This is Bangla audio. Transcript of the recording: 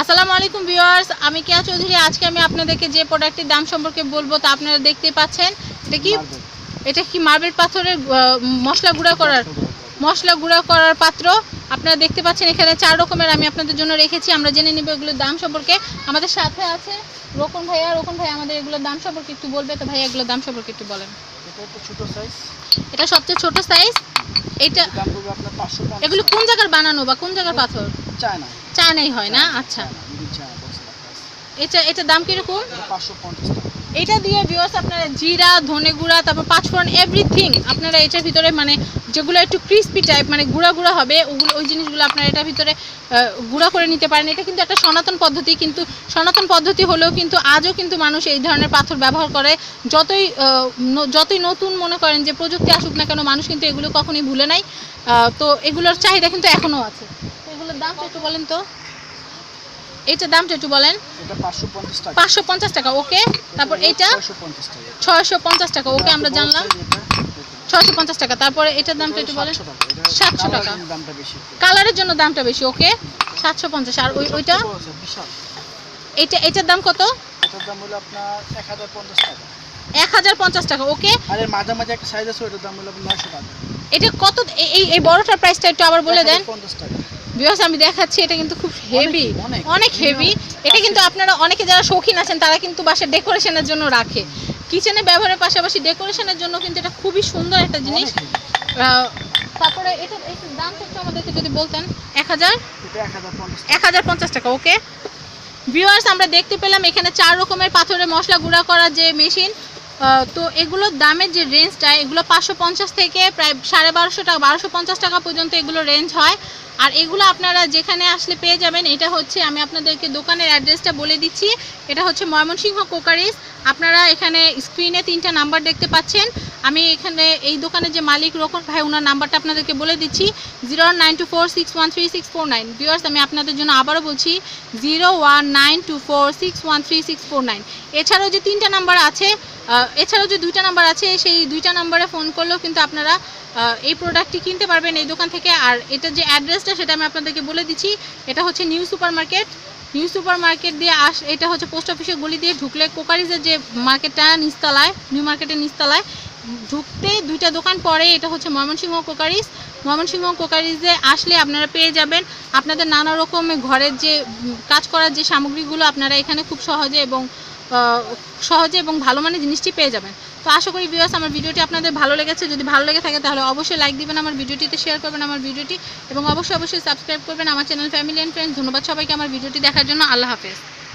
আসসালামু আলাইকুম ভিউয়ার্স আমি কেয়া চৌধুরী। আজকে আমি আপনাদেরকে যে প্রোডাক্টের দাম সম্পর্কে বলব তা আপনারা দেখতে পাচ্ছেন। এটা কি? এটা কি মার্বেল পাথরের মশলা গুঁড়া করার মশলা গুঁড়া করার পাত্র? আপনারা দেখতে পাচ্ছেন এখানে চার রকমের আমি আপনাদের জন্য রেখেছি। আমরা জেনে নিব এগুলোর দাম সম্পর্কে। আমাদের সাথে আছে রোকন ভাইয়া। রোকন ভাই আমাদের এগুলোর দাম সম্পর্কে একটু বলবে তো ভাইয়া এগুলোর দাম সম্পর্কে একটু বলেন। এটা একটু ছোট সাইজ এটা সবচেয়ে ছোট সাইজ এটা এগুলো কোন জায়গার বানানো বা কোন জায়গার পাথর? চায় না চায়নাই হয় না? আচ্ছা। এটা এটার দাম কীরকম? এটা এটা দিয়ে ভিউয়ার্স আপনারা জিরা ধনে গুঁড়া তারপর পাঁচফোড়ন এভরিথিং আপনারা এটার ভিতরে মানে যেগুলো একটু ক্রিস্পি টাইপ মানে গুঁড়া গুঁড়া হবে ওগুলো ওই জিনিসগুলো আপনারা এটার ভিতরে গুঁড়া করে নিতে পারেন। এটা কিন্তু একটা সনাতন পদ্ধতি কিন্তু সনাতন পদ্ধতি হলেও কিন্তু আজও কিন্তু মানুষ এই ধরনের পাথর ব্যবহার করে। যতই যতই নতুন মনে করেন যে প্রযুক্তি আসুক না কেন মানুষ কিন্তু এগুলো কখনোই ভুলে নাই। তো এগুলোর চাহিদা কিন্তু এখনও আছে। এগুলোর দামটা একটু বলেন তো। এটার দামটা একটু বলেন। পাঁচশো পঞ্চাশ টাকা। ওকে। তারপর এইটা ছয়শো পঞ্চাশ টাকা। ওকে আমরা জানলাম। ছয়শো পঞ্চাশ টাকা তারপরে এটার দামটা একটু বলেন। সাতশো টাকা। কালারের জন্য দামটা বেশি ওকে? সাতশো পঞ্চাশ আর ওই ওইটা? এটা এটার দাম কত? এক হাজার পঞ্চাশ টাকা। ওকে? এটা কত এই বড়টার প্রাইসটা একটু আবার বলে দেন। পঞ্চাশ টাকা। বিকজ আমি দেখাচ্ছি এটা কিন্তু খুব হেভি অনেক, হেভি এটা কিন্তু আপনারা অনেকে যারা শৌখিন আছেন তারা কিন্তু বাসার ডেকোরেশনের জন্য রাখে। কিচেনে ব্যবহারের পাশাপাশি ডেকোরেশনের জন্য কিন্তু এটা খুবই সুন্দর একটা জিনিস। তারপরে এটা এটার দামটা একটু আমাদেরকে যদি বলতেন এক হাজার? এক হাজার পঞ্চাশ এক হাজার পঞ্চাশ টাকা ওকে ভিউয়ার্স আমরা দেখতে পেলাম এখানে চার রকমের পাথরের মশলা গুঁড়া করার যে মেশিন তো এগুলোর দামের যে রেঞ্জটা এগুলো পাঁচশো পঞ্চাশ থেকে প্রায় সাড়ে বারোশো টাকা বারোশো পঞ্চাশ টাকা পর্যন্ত এগুলো রেঞ্জ হয়। আর এগুলো আপনারা যেখানে আসলে পেয়ে যাবেন, এটা হচ্ছে আমি আপনাদেরকে দোকানের অ্যাড্রেসটা বলে দিচ্ছি। এটা হচ্ছে ময়মনসিংহ কোকারিস। আপনারা এখানে স্ক্রিনে তিনটা নাম্বার দেখতে পাচ্ছেন। আমি এখানে এই দোকানের যে মালিক রোকন ভাই ওনার নাম্বারটা আপনাদেরকে বলে দিচ্ছি zero nine two four six one three six four nine আমি আপনাদের জন্য আবারও বলছি zero one nine two four six one three six four nine এছাড়াও যে তিনটা নাম্বার আছে এছাড়াও যে দুইটা নাম্বার আছে, সেই দুইটা নাম্বারে ফোন করলেও কিন্তু আপনারা এই প্রোডাক্টটি কিনতে পারবেন এই দোকান থেকে। আর এটা যে অ্যাড্রেসটা, সেটা আমি আপনাদেরকে বলে দিচ্ছি, এটা হচ্ছে new super market new super market দিয়ে আস, এটা হচ্ছে পোস্ট অফিসের গলি দিয়ে ঢুকলে কোকারিজের যে মার্কেটটা নিচতলায় নিউ মার্কেটের নিচতলায় ঢুকতে দুইটা দোকান পরে এটা হচ্ছে ময়মনসিংহ কোকারিজ। ময়মনসিংহ কোকারিজে আসলে আপনারা পেয়ে যাবেন আপনাদের নানা রকমের ঘরের যে কাজ করার যে সামগ্রীগুলো আপনারা এখানে খুব সহজে এবং সহজে এবং ভালো মানের জিনিসটি পেয়ে যাবেন। তো আশা করি ভিউয়ার্স আমার ভিডিওটি আপনাদের ভালো লেগেছে। যদি ভালো লেগে থাকে তাহলে অবশ্যই লাইক দিবেন আমার ভিডিওটিতে শেয়ার করবেন আমার ভিডিওটি এবং অবশ্যই অবশ্যই সাবস্ক্রাইব করবেন আমার চ্যানেল ফ্যামিলি অ্যান্ড ফ্রেন্ডস ধন্যবাদ সবাইকে আমার ভিডিওটি দেখার জন্য। আল্লাহ হাফেজ।